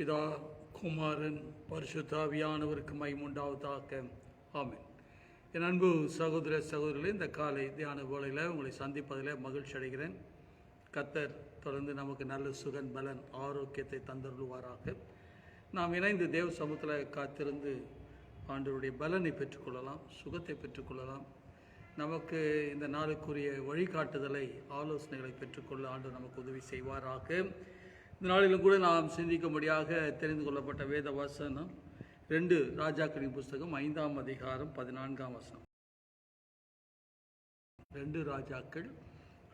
பிதா குமாரன் பரிசுத்தாவியானவருக்கு மைமுண்டாவதாக ஆமேன். என் அன்பு சகோதர சகோதரிகளே இந்த காலை தியான வேளையில் உங்களை சந்திப்பதில் மகிழ்ச்சி அடைகிறேன். கத்தர் தொடர்ந்து நமக்கு நல்ல சுகன் பலன் ஆரோக்கியத்தை தந்தருள்வாராக. நாம் இணைந்து தேவ சமூகத்தில் காத்திருந்து ஆண்டவருடைய பலனை பெற்றுக்கொள்ளலாம் சுகத்தை பெற்றுக்கொள்ளலாம். நமக்கு இந்த நாளுக்குரிய வழிகாட்டுதலை ஆலோசனைகளை பெற்றுக்கொள்ள ஆண்டு நமக்கு உதவி செய்வாராக. இந்த நாளிலும் கூட நாம் சிந்திக்கும்படியாக தெரிந்து கொள்ளப்பட்ட வேத வசனம் ரெண்டு ராஜாக்களின் புஸ்தகம் ஐந்தாம் அதிகாரம் பதினான்காம் வசனம். ரெண்டு ராஜாக்கள்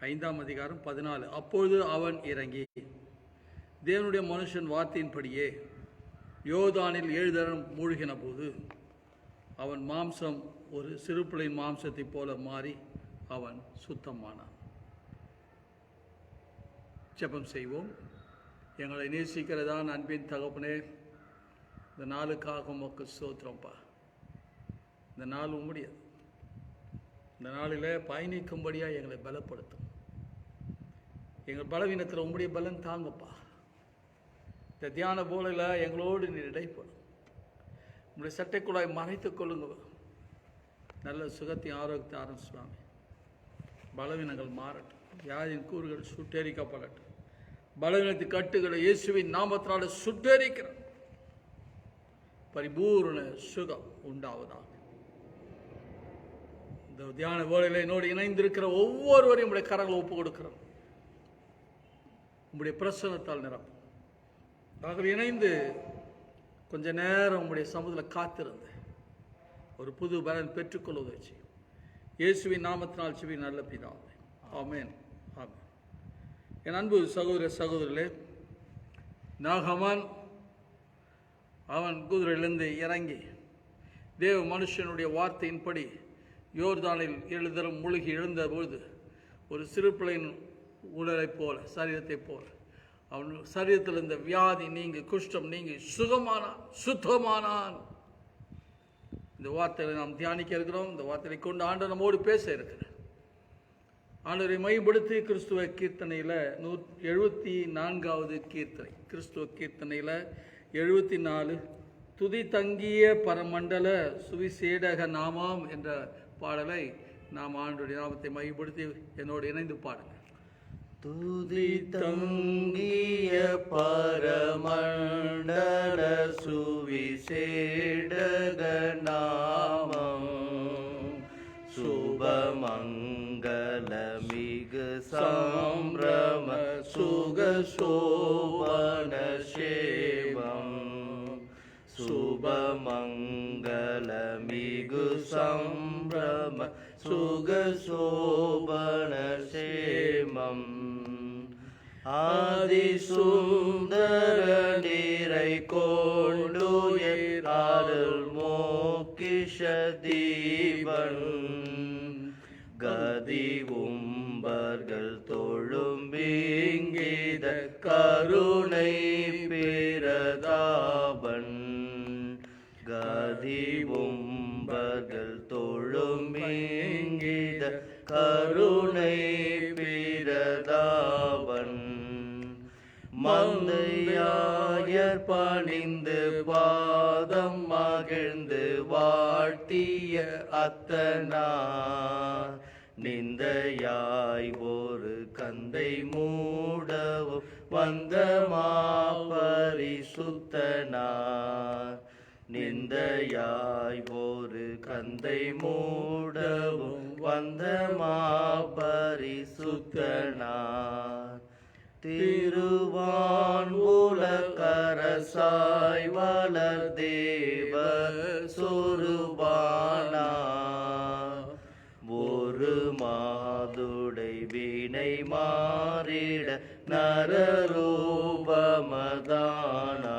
ஐந்தாம் அதிகாரம் பதினாலு. அப்பொழுது அவன் இறங்கி தேவனுடைய மனுஷன் வார்த்தையின்படியே யோதானில் ஏழு தரம் மூழ்கின போது அவன் மாம்சம் ஒரு சிறு மாம்சத்தைப் போல மாறி அவன் சுத்தமானான். ஜெபம் செய்வோம். எங்களை நேசிக்கிறதான் அன்பின் தகப்பனே இந்த நாளுக்காக உமக்கு சோத்திரம்ப்பா இந்த நாள் முடியாது இந்த நாளில் பயணிக்கும்படியாக எங்களை பலப்படுத்தும். எங்கள் பலவீனத்தில் உம்முடைய பலன் தாங்கப்பா. இந்த தியான போலையில் எங்களோடு நீர் இடைப்படும். உங்களுடைய சட்டைக்குழாய் மறைத்து கொள்ளுங்க நல்ல சுகத்தையும் ஆரோக்கியத்தை ஆரம்பிச்சு சுவாமி பலவீனங்கள் மாறட்டும். வியாதியின் கூறுகள் சுட்டெரிக்கப்படட்டும். பலவீனத்து கட்டுகளை இயேசுவின் நாமத்தினால சுட்டரிக்கிறார் பரிபூர்ண சுகம் உண்டாவதாக. இந்த தியான வேலையில் என்னோடு இணைந்திருக்கிற ஒவ்வொருவரையும் உடைய கரங்களை ஒப்பு கொடுக்கிறோம். உங்களுடைய பிரசனத்தால் நிரப்பும் ஆகவே இணைந்து கொஞ்ச நேரம் உங்களுடைய சமூகத்தில் காத்திருந்து ஒரு புது பலன் பெற்றுக்கொள்வதை செய்யும் இயேசுவின் நாமத்தினால் சிவி நல்ல பிதாவே. ஆமேன். என் அன்பு சகோதர சகோதரர்களே நாகமான் அவன் குதிரையிலிருந்து இறங்கி தேவ மனுஷனுடைய வார்த்தையின்படி யோர்தானில் எழுதலும் மூழ்கி எழுந்த ஒரு சிறு பிள்ளையின் உடலைப் போல சரீரத்தைப் போல அவன் சரீரத்தில் இருந்த வியாதி நீங்கி குஷ்டம் நீங்கி சுகமானான் சுத்தமானான். இந்த வார்த்தைகளை நாம் தியானிக்க இருக்கிறோம். இந்த வார்த்தையை கொண்டு ஆண்டு நம்மோடு பேச இருக்கிறேன் ஆண்டவரை மையப்படுத்தி கிறிஸ்துவ கீர்த்தனையில் நூ எழுபத்தி நான்காவது கீர்த்தனை. கிறிஸ்துவ கீர்த்தனையில் எழுபத்தி நாலு. துதி தங்கிய பரமண்டல சுவிசேடக நாமாம் என்ற பாடலை நாம் ஆண்டுடைய நாமத்தை மையப்படுத்தி என்னோடு இணைந்து பாடுங்க. துதி தங்கிய பரமண்டல சுவிசேடக நாமம் மிகு சாம்பிரம சுக சோபன சேவம் சுபமங்கல மிகு சம்பிரம சுக சோபன சேமம் ஆதி சுந்தர நீரை கொண்டு அருள் மோக்கிஷ தீபன் கதி உம்பர்கள் தோழும் வீங்கீத கருணை பிரதாபன். கதி உம்பர்கள் தொழும் வீங்கீத கருணை பிரதாபன். மந்தையாயர் பணிந்து பாதம் மகிழ்ந்து வாழ்த்திய அத்தனார். நிந்தையாய் ஒரு கந்தை மூடவும் வந்த மாபரிசுத்தனார். நிந்தையாய் ஒரு கந்தை மூடவும் வந்த மாபரிசுத்தனார். திருவான் உலகரசாய் வளர் தேவ சொருபானா மாறிட நரரூபமதானா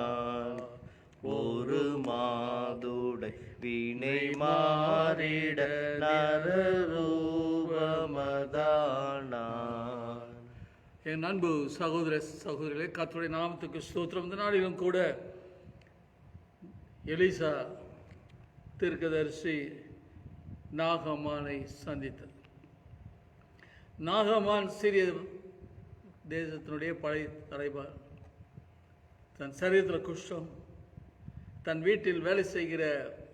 ஒரு மாதுடை வினை மாறிட நரரூபமதானா என் அன்பு சகோதர சகோதரிகளே கத்துடைய நாமத்துக்கு ஸ்தோத்திரம். இந்த நாளிலும் கூட எலிசா தீர்க்கதரிசி நாகமானை சந்தித்தது. நாகமான் சிறிய தேசத்தினுடைய பழைய தலைவர். தன் சரீரத்தில் குஷ்டம். தன் வீட்டில் வேலை செய்கிற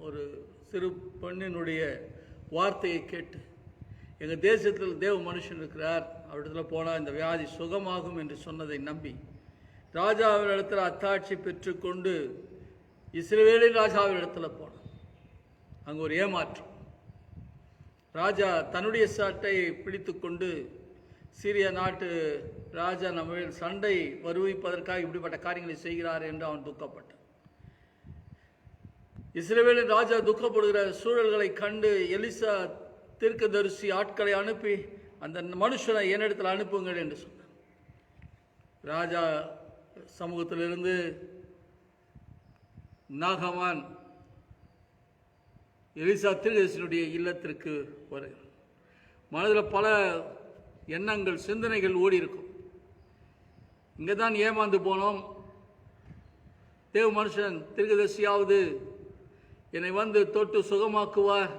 ஒரு சிறு பெண்ணினுடைய வார்த்தையை கேட்டு எங்கள் தேசத்தில் தேவ மனுஷன் இருக்கிறார். அவரிடத்துல போனால் இந்த வியாதி சுகமாகும் என்று சொன்னதை நம்பி ராஜாவினிடத்தில் அத்தாட்சி பெற்றுக்கொண்டு இஸ்ரவேலின் ராஜாவினிடத்துல போனான் அங்கே ஒரு ஏமாற்றம். ராஜா தன்னுடைய சட்டையை பிடித்துக்கொண்டு சீரிய நாட்டு ராஜா நம்ம சண்டை வருவிப்பதற்காக இப்படிப்பட்ட காரியங்களை செய்கிறார் என்று அவன் துக்கப்பட்டான். இஸ்ரேவேலின் ராஜா துக்கப்படுகிற சூழல்களை கண்டு எலிசா தீர்க்கதரிசி ஆட்களை அனுப்பி அந்த மனுஷனை என்னிடத்தில் அனுப்புங்கள் என்று சொன்னான். ராஜா சமூகத்திலிருந்து நாகமான் எலிசா திருதேசனுடைய இல்லத்திற்கு வருகிறார் மனதில் பல எண்ணங்கள் சிந்தனைகள் ஓடி இருக்கும் இங்கே தான் ஏமாந்து போனோம். தேவ மனுஷன் திருகதர்சியாவது என்னை வந்து தொட்டு சுகமாக்குவார்.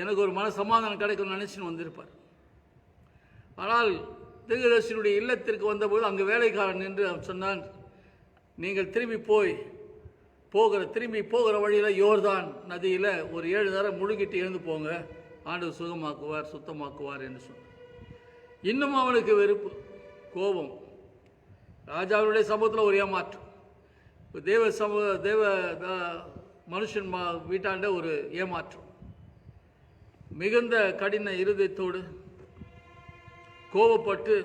எனக்கு ஒரு மன சமாதானம் கிடைக்கும்னு நினச்சின்னு வந்திருப்பார். ஆனால் திருகதர்சியினுடைய இல்லத்திற்கு வந்தபோது அங்கு வேலைக்காரன் என்று அவன் சொன்னான் நீங்கள் திரும்பி போய் போகிற திரும்பி போகிற வழியில் யோர்தான் நதியில் ஒரு ஏழு தரம் முழுகிட்டு எழுந்து போங்க. ஆண்டு சுகமாக்குவார் சுத்தமாக்குவார் என்று சொன்னார் இன்னும் அவனுக்கு வெறுப்பு. கோபம். ராஜாவினுடைய சமூகத்தில் ஒரு ஏமாற்றம் இப்போ தேவ சமூக தேவ மனுஷன் மா வீட்டாண்ட ஒரு ஏமாற்றம். மிகுந்த கடின இருதயத்தோடு கோபப்பட்டு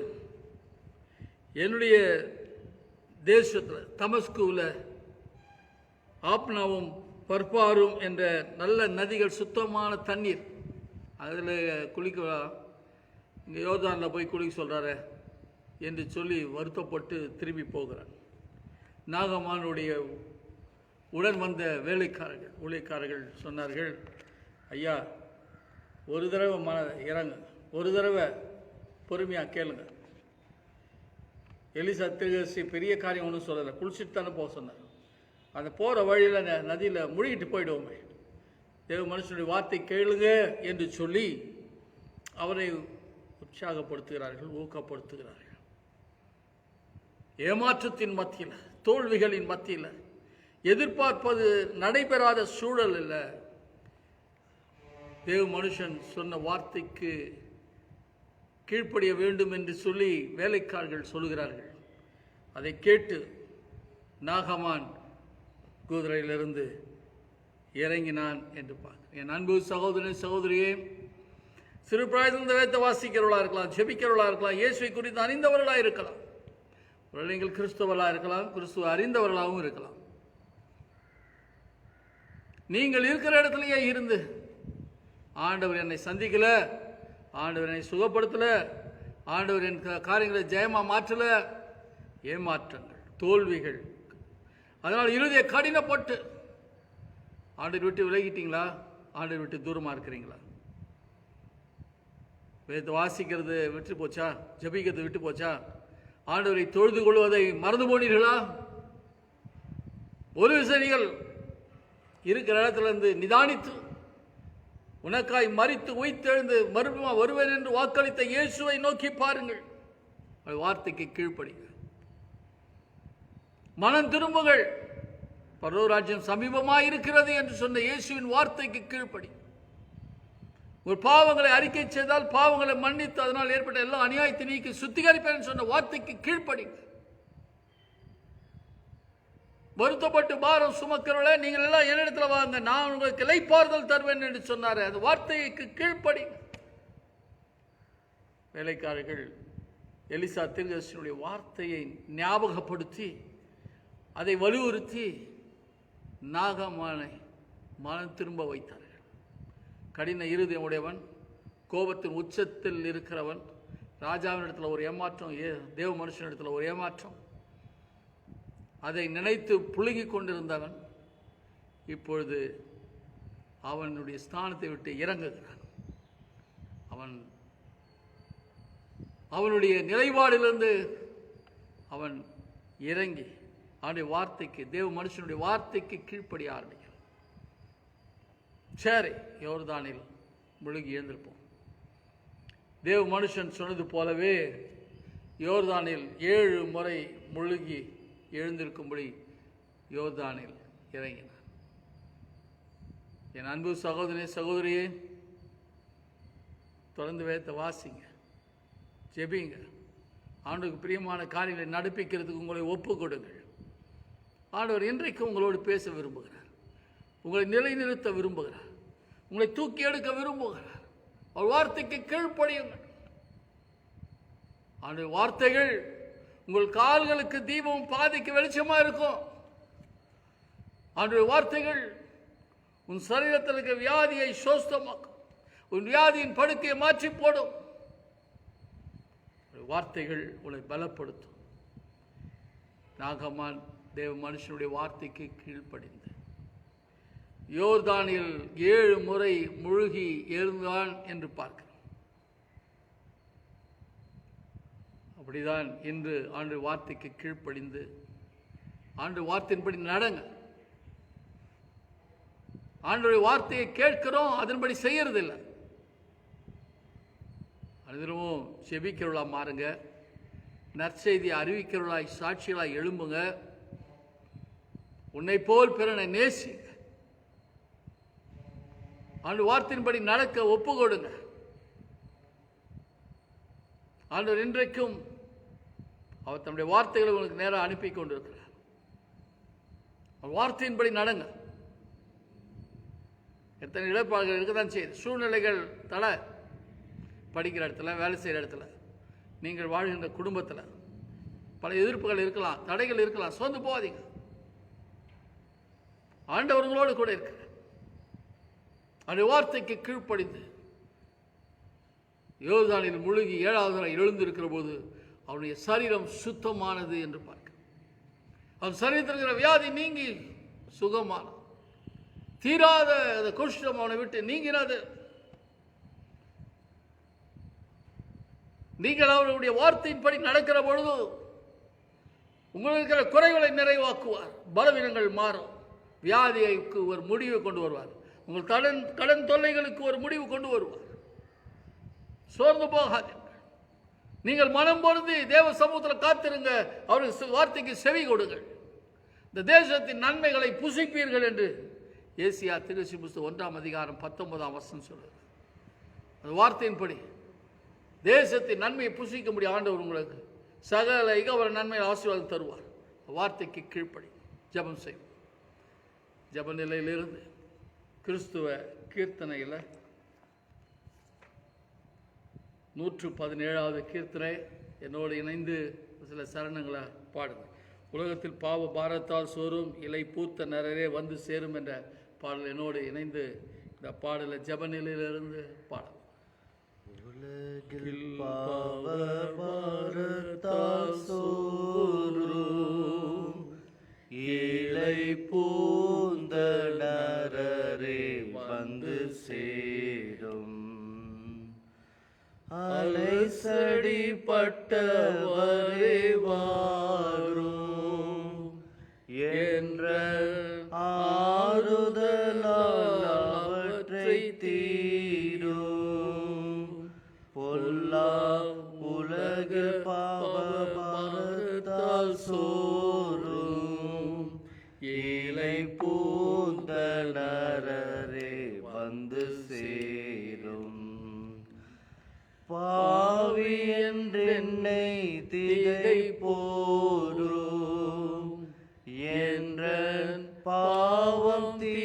என்னுடைய தேசத்தில் தமஸ்குவில் ஆப்னாவும் பர்பாரும் என்ற நல்ல நதிகள் சுத்தமான தண்ணீர். அதில் குளிக்கலாம். இங்கே யோதானில் போய் குளிக்க சொல்கிறாரு என்று சொல்லி வருத்தப்பட்டு திரும்பி போகிறான் நாகமானுடைய உடன் வந்த வேலைக்காரர்கள் ஊழியக்காரர்கள் சொன்னார்கள் ஐயா ஒரு தடவை மன இறங்க ஒரு தடவை பொறுமையாக கேளுங்க. எலிசா திருகசி பெரிய காரியம் ஒன்றும் சொல்லலை குளிச்சுட்டு தானே போக சொன்னார். அந்த போகிற வழியில் நதியில் முழுகிட்டு போயிடுவோமே. தேவ மனுஷனுடைய வார்த்தை கேளுங்க என்று சொல்லி அவரை உற்சாகப்படுத்துகிறார்கள் ஊக்கப்படுத்துகிறார்கள். ஏமாற்றத்தின் மத்தியில் தோல்விகளின் மத்தியில் எதிர்பார்ப்பது நடைபெறாத சூழல் இல்லை தேவ மனுஷன் சொன்ன வார்த்தைக்கு கீழ்ப்படிய வேண்டும் என்று சொல்லி வேலைக்காரர்கள் சொல்லுகிறார்கள். அதை கேட்டு நாகமான் குதிரையிலிருந்து இறங்கினான் என்று பார்க்கிறேன் என் அன்பு சகோதரன் சகோதரியே சிறு பிராயத்தில் வேத்த வாசிக்கிறவர்களாக இருக்கலாம் ஜெபிக்கிறவர்களாக இருக்கலாம் இயேசுவை குறித்து அறிந்தவர்களாக இருக்கலாம். நீங்கள் கிறிஸ்தவர்களாக இருக்கலாம் கிறிஸ்துவ அறிந்தவர்களாகவும் இருக்கலாம். நீங்கள் இருக்கிற இடத்துலையே இருந்து ஆண்டவர் என்னை சந்திக்கல ஆண்டவர் என்னை சுகப்படுத்தல ஆண்டவர் என் காரியங்களை ஜெயமாக மாற்றல. ஏமாற்றங்கள் தோல்விகள். அதனால் இறுதியை கடினப்பட்டு ஆண்டவர் விட்டு விலகிட்டீங்களா? ஆண்டவர் விட்டு தூரமாக இருக்கிறீங்களா? வேத வாசிக்கிறது விட்டு போச்சா? ஜெபிக்கிறது விட்டு போச்சா? ஆண்டவரை தொழுது கொள்வதை மறந்து போனீர்களா? ஒரு விசனிகள் இருக்கிற இடத்துல இருந்து நிதானித்து உனக்காய் மறித்து உயிர்த்தெழுந்து மறுபடியும் வருவேன் என்று வாக்களித்த இயேசுவை நோக்கி பாருங்கள். வார்த்தைக்கு கீழ்ப்படிங்க மனம் திரும்புங்கள். பரலோராஜ்யம் சமீபமாக இருக்கிறது என்று சொன்ன இயேசுவின் வார்த்தைக்கு கீழ்ப்படி. ஒரு பாவங்களை அறிக்கை செய்தால் பாவங்களை மன்னித்து அதனால் ஏற்பட்ட எல்லா அநியாயத்தை நீக்கி சுத்திகரிப்பேன் சொன்ன வார்த்தைக்கு கீழ்ப்படிங்க வருத்தப்பட்டு பாரம் சுமக்கிறவளே நீங்கள் எல்லாம் என்னிடத்துல வாங்க நான் உங்களுக்கு இலைப்பாறுதல் தருவேன் என்று சொன்னார் அந்த வார்த்தைக்கு கீழ்ப்படி. வேலைக்காரர்கள் எலிசா திருகசினுடைய வார்த்தையை ஞாபகப்படுத்தி அதை வலியுறுத்தி நாகமானை மனம் திரும்ப வைத்தார் கடின இருதயம் உடையவன் கோபத்தின் உச்சத்தில் இருக்கிறவன் ராஜாவினிடத்தில் ஒரு ஏமாற்றம் ஏ தேவ மனுஷனிடத்தில் ஒரு ஏமாற்றம். அதை நினைத்து புழுகி கொண்டிருந்தவன் இப்பொழுது அவனுடைய ஸ்தானத்தை விட்டு இறங்குகிறான். அவன் அவனுடைய நிலைப்பாடிலிருந்து அவன் இறங்கி அவனுடைய வார்த்தைக்கு தேவ மனுஷனுடைய வார்த்தைக்கு கீழ்ப்படிய ஆரம்பிக்கிறான். சரி யோர்தானில் முழுகி எழுந்திருப்போம். தேவ மனுஷன் சொன்னது போலவே யோர்தானில் ஏழு முறை முழுகி எழுந்திருக்கும்படி யோர்தானில் இறங்கினார். என் அன்பு சகோதரனே சகோதரியே தொடர்ந்து வேத்த வாசிங்க ஜெபிங்க. ஆண்டுக்கு பிரியமான காரியங்களை நடப்பிக்கிறதுக்கு உங்களை ஒப்பு கொடுங்கள். ஆண்டவர் இன்றைக்கு உங்களோடு பேச விரும்புகிறார். உங்களை நிலைநிறுத்த விரும்புகிறார். உங்களை தூக்கி எடுக்க விரும்புகிறார். அவர் வார்த்தைக்கு கீழ்ப்படியுங்கள். அந்த வார்த்தைகள் உங்கள் கால்களுக்கு தீபம் பாதிக்கு வெளிச்சமாக இருக்கும். அன்றைய வார்த்தைகள் உன் சரீரத்தில் இருக்க வியாதியை சோஸ்தமாக்கும் உன் வியாதியின் படுக்கையை மாற்றி போடும் வார்த்தைகள் உன்னை பலப்படுத்தும். நாகமான் தேவ மனுஷனுடைய வார்த்தைக்கு கீழ்ப்படிந்து. யோர்தானில் ஏழு முறை முழுகி எழுந்தான் என்று பார்க்கிறோம். அப்படிதான் இன்று ஆண்டு வார்த்தைக்கு கீழ்ப்படிந்து ஆண்டு வார்த்தையின்படி நடங்க. ஆண்டுடைய வார்த்தையை கேட்கிறோம் அதன்படி செய்யறதில்லை. அனைவரும் செபிக்கிறவளாக மாறுங்க. நற்செய்தி அறிவிக்கிறவளாய் சாட்சிகளாய் எழும்புங்க. உன்னை போல் பிறனை நேசிங்க. ஆண்டு வார்த்தையின்படி நடக்க ஒப்பு கொடுங்க ஆண்டவர் இன்றைக்கும் அவர் தன்னுடைய வார்த்தைகளை உங்களுக்கு நேராக அனுப்பி கொண்டிருக்கிறார். அவர் வார்த்தையின்படி நடங்க. எத்தனை இழப்பாளர்கள் இருக்க தான் செய்யுது சூழ்நிலைகள் தலை படிக்கிற இடத்துல வேலை செய்கிற இடத்துல நீங்கள் வாழ்கின்ற குடும்பத்தில் பல எதிர்ப்புகள் இருக்கலாம் தடைகள் இருக்கலாம் சோர்ந்து போகாதீங்க. ஆண்டவர்களோடு கூட இருக்கிறார் அந்த வார்த்தைக்கு கீழ்ப்படிந்து யோதானில் முழுகி ஏழாவது நாள் எழுந்திருக்கிற போது அவனுடைய சரீரம் சுத்தமானது என்று பார்க்க அவன் சரீரத்தில் இருக்கிற வியாதி நீங்கி சுகமான தீராத அந்த குஷ்டம் அவனை விட்டு நீங்கிறது. நீங்கள் அவருடைய வார்த்தையின்படி நடக்கிற பொழுது உங்களுக்கு இருக்கிற குறைகளை நிறைவாக்குவார். பலவீனங்கள் மாறும். வியாதிக்கு ஒரு முடிவை கொண்டு வருவார். உங்கள் கடன் கடன் தொல்லைகளுக்கு ஒரு முடிவு கொண்டு வருவார். சோர்ந்து போகாதீர்கள். நீங்கள் மனம் பொருந்தி தேவ சமூகத்தில் காத்திருங்க. அவருக்கு வார்த்தைக்கு செவி கொடுங்கள். இந்த தேசத்தின் நன்மைகளை புசிப்பீர்கள் என்று ஏசியா திருச்சி புஸ்தகம் ஒன்றாம் அதிகாரம் பத்தொன்பதாம் வருஷம் சொல்லுது. அந்த வார்த்தையின்படி தேசத்தின் நன்மையை புசிக்க முடிய ஆண்டவர் உங்களுக்கு சகல இகவர நன்மையை ஆசீர்வாதம் தருவார். வார்த்தைக்கு கீழ்ப்படி. ஜெபம் செய்வோம். ஜப நிலையிலிருந்து கிறிஸ்துவ கீர்த்தனையில் நூற்று பதினேழாவது கீர்த்தனை என்னோடு இணைந்து சில சரணங்களை பாடுங்க உலகத்தில் பாவ பாரத்தால் சோறும் இலை பூத்த நரரே வந்து சேரும் என்ற பாடல் என்னோடு இணைந்து இந்த பாடலை ஜபநிலையிலிருந்து பாடல் உலகில் பாவ பாரத்தால் சோறும் இலை பூந்தன அலைசடிப்பட்ட வரைவா என்ற பாவம் தீ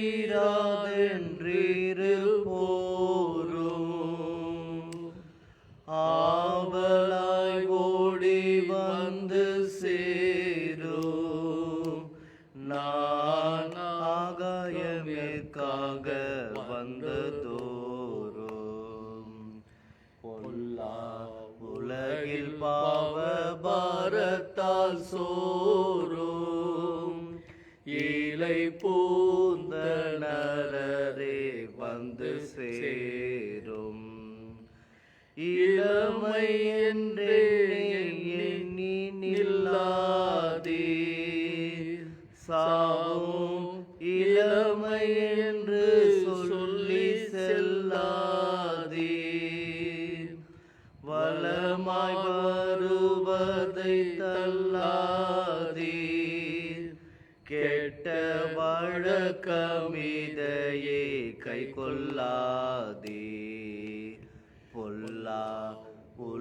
வந்து சேரும். இளமை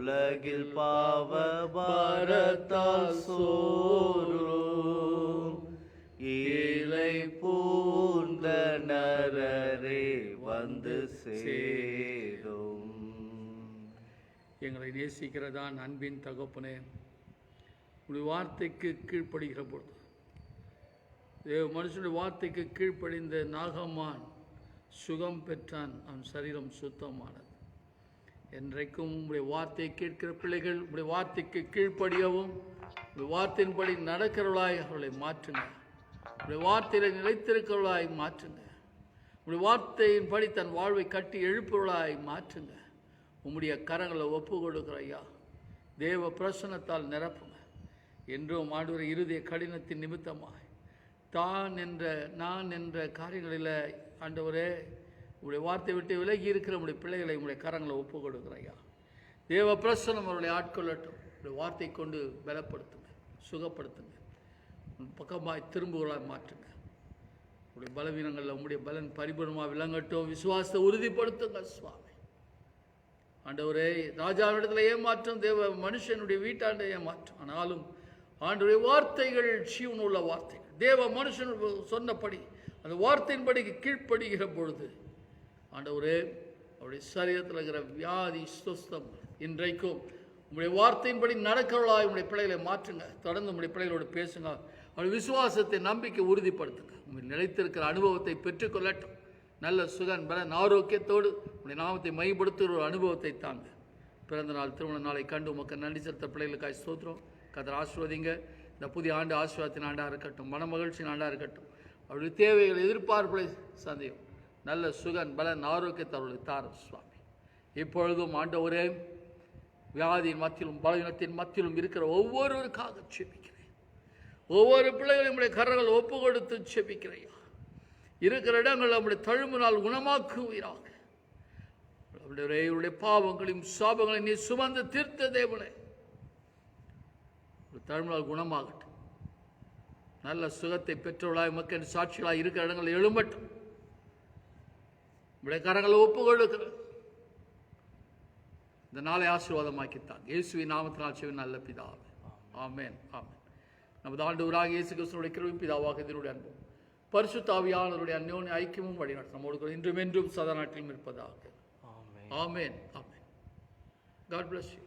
உலகில் பாவ பாரத்தால் சோறும். இலை பூந்த நரரே வந்து சேரும். எங்களை நேசிக்கிறதான் அன்பின் தகப்பனே. உடைய வார்த்தைக்கு கீழ்ப்படுகிற பொழுது தேவ மனுஷனுடைய வார்த்தைக்கு கீழ்ப்படிந்த நாகமான் சுகம் பெற்றான். அவன் சரீரம் சுத்தமானது. என்றைக்கும் உங்களுடைய வார்த்தையை கேட்கிற பிள்ளைகள் உங்களுடைய வார்த்தைக்கு கீழ்ப்படியவும் உங்களுடைய வார்த்தையின்படி நடக்கிறவளாய் அவர்களை மாற்றுங்க. உங்களுடைய வார்த்தையில் நிலைத்திருக்கிறவளாய் மாற்றுங்க. உங்களுடைய வார்த்தையின்படி தன் வாழ்வை கட்டி எழுப்புவளாய் மாற்றுங்க. உம்முடைய கரங்களை ஒப்பு கொடுக்குற ஐயா தேவ பிரசனத்தால் நிரப்புங்க. என்றும் ஆண்டவர் இறுதிய கடினத்தின் நிமித்தமாய் தான் என்ற நான் என்ற காரியங்களில் ஆண்டவரே உங்களுடைய வார்த்தை விட்டு விலகி இருக்கிற உங்களுடைய பிள்ளைகளை உங்களுடைய கரங்களை ஒப்பு ஐயா தேவ பிரசனம் அவர்களை ஆட்கொள்ளட்டும். உங்களுடைய வார்த்தை கொண்டு பலப்படுத்துங்க சுகப்படுத்துங்க. உன் பக்கமாய் திரும்புகளாய் மாற்றுங்க. உங்களுடைய பலவீனங்களில் உங்களுடைய பலன் பரிபூர்ணமாக விளங்கட்டும். விசுவாசத்தை உறுதிப்படுத்துங்க சுவாமி. ஆண்டவரே ராஜாவிடத்தில் ஏமாற்றம் தேவ மனுஷனுடைய வீட்டாண்ட ஏமாற்றம். ஆனாலும் ஆண்டுடைய வார்த்தைகள் ஜீவனுள்ள வார்த்தைகள். தேவ மனுஷன் சொன்னபடி அந்த வார்த்தையின்படி கீழ்ப்படுகிற பொழுது ஆண்டவரே அவருடைய சரீரத்தில் இருக்கிற வியாதி சுஸ்தம் இன்றைக்கும் உங்களுடைய வார்த்தையின்படி நடக்கிறவளாய் உங்களுடைய பிள்ளைகளை மாற்றுங்க. தொடர்ந்து உங்களுடைய பிள்ளைகளோடு பேசுங்க. அவருடைய விசுவாசத்தை நம்பிக்கை உறுதிப்படுத்துங்க. உங்கள் நிலைத்திருக்கிற அனுபவத்தை பெற்றுக்கொள்ளட்டும். நல்ல சுகன் பலன் ஆரோக்கியத்தோடு உங்களுடைய நாமத்தை மைப்படுத்துகிற ஒரு அனுபவத்தை தாங்க. பிறந்த நாள் திருமண நாளை கண்டு உமக்கு நன்றி செலுத்த பிள்ளைகளுக்காய் சோத்திரம் கதர் ஆசிர்வதிங்க. இந்த புதிய ஆண்டு ஆசீர்வாதத்தின் ஆண்டாக இருக்கட்டும். மன மகிழ்ச்சியின் ஆண்டாக இருக்கட்டும். அவருடைய தேவைகள் எதிர்பார்ப்புகளை சந்தேகம் நல்ல சுகன் பலன் ஆரோக்கியத்தை அவர்களுக்கு சுவாமி. இப்பொழுதும் ஆண்டவரே வியாதியின் மத்தியிலும் பலவீனத்தின் மத்தியிலும் இருக்கிற ஒவ்வொருவருக்காக செபிக்கிறேன். ஒவ்வொரு பிள்ளைகளும் நம்முடைய கரங்கள் ஒப்பு கொடுத்து செபிக்கிறையா இருக்கிற இடங்கள் நம்முடைய தழும்பினால் குணமாக்குவீராக. அவருடைய இவருடைய பாவங்களையும் சாபங்களையும் நீ சுமந்து தீர்த்த தேவனே. ஒரு தழும்பினால் குணமாகட்டும். நல்ல சுகத்தை பெற்றவளாய் மக்கள் சாட்சிகளாய் இருக்கிற இடங்களில் எழும்பட்டும். உடைய கரங்களை ஒப்பு கொடுக்கிறேன் இந்த நாளை ஆசீர்வாதமாக்கித்தான். இயேசுவின் நாமத்தினால் செய்வன் நல்ல பிதாவே. ஆமென் ஆமென். நமது ஆண்டவராக இயேசு கிறிஸ்துடைய கிருபை பிதாவாக இதனுடைய அன்பு பரிசுத்தாவியானவருடைய அந்யோன்ய ஐக்கியமும் வழிநடத்தும். நம்மோடு இன்றும் என்றும் சதா நாட்டிலும் இருப்பதாக. Amen. Amen God bless you.